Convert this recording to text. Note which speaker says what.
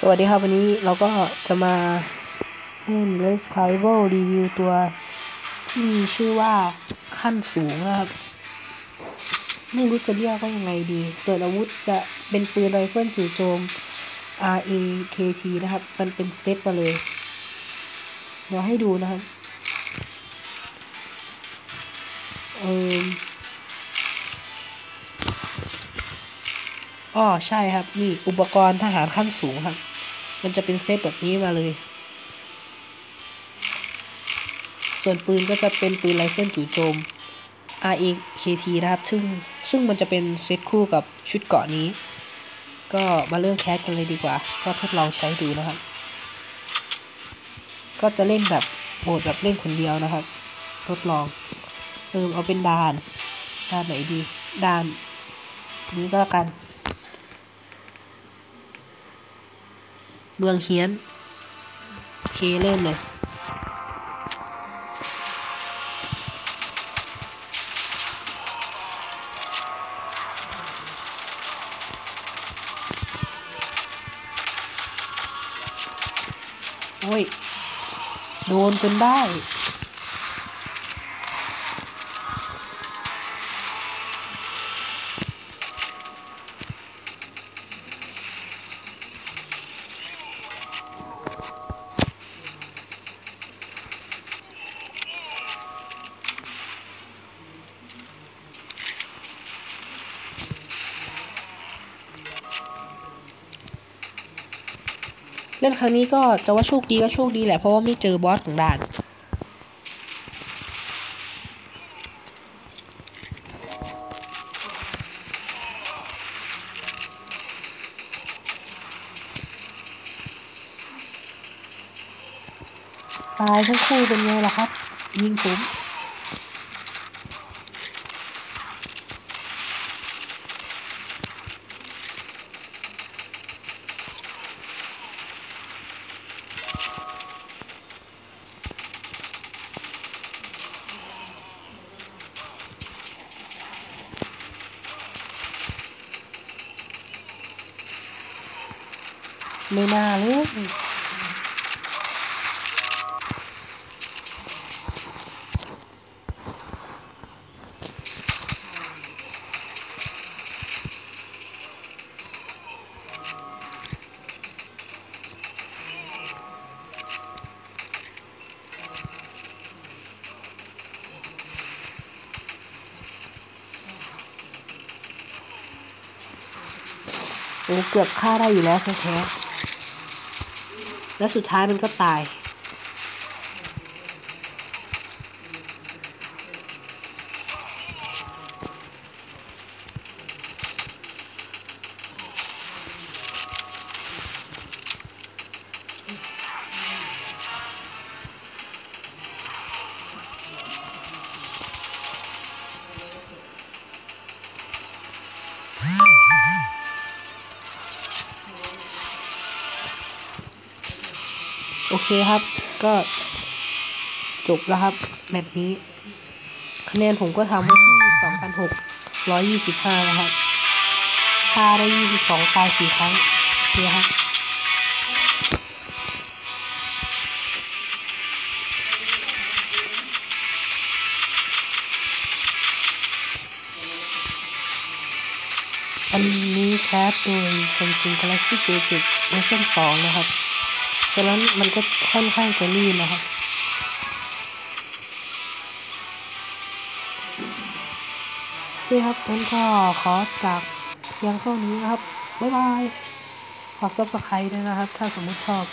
Speaker 1: สวัสดีครับ วันนี้เราก็จะมาเล่น r e s p i v a l รีวิวตัว ที่มีชื่อว่าขั้นสูงนะครับ ไม่รู้จะเรียกว่ายังไงดี ส่วนอาวุธจะเป็นปืนไรเฟิลจู่โจม RAKT นะครับ มันเป็นเซตมาเลย เดี๋ยวให้ดูนะครับ เอออ๋อใช่ครับ นี่ อุปกรณ์ทหารขั้นสูงครับ มันจะเป็นเซตแบบนี้มาเลย ส่วนปืนก็จะเป็นปืนไรเฟิลจู่โจม RAKT นะครับ ซึ่งซึ่งมันจะเป็นเซตคู่กับชุดเกาะนี้ ก็มาเริ่มแคสกันเลยดีกว่า ก็ทดลองใช้ดูนะครับ ก็จะเล่นแบบโหมดแบบเล่นคนเดียวนะครับ ทดลองเติมเอาเป็นด่านด่านไหนดีด่านนี้ก็แล้วกัน เมืองเฮียน โอเค เริ่มเลยโอ้ย โดนจนได้ เล่นครั้งนี้ก็จะว่าโชคดีก็โชคดีแหละเพราะว่าไม่เจอบอสของด่านตายทั้งคู่เป็นไงล่ะครับ ยิงผม ไม่น่าเลยโอ้เกือบฆ่าได้อยู่แล้วแท้ๆ แล้วสุดท้ายมันก็ตาย โอเคครับ ก็จบแล้วครับ แมตช์นี้ คะแนนผมก็ทำไว้ที่2,625นะครับฆ่าได้ 22ตาย4ครั้งโอเคครับอันนี้แคสโดย Samsung Galaxy J7 เวอร์ชัน2นะครับ ฉะนั้นมันก็ค่อนข้างจะลื่นนะครับโอเคครับงั้นก็ขอจากเพียงเท่านี้นะครับ บ๊ายบาย ฝากซับสไครต์ด้วยนะครับ ถ้าสมมติชอบ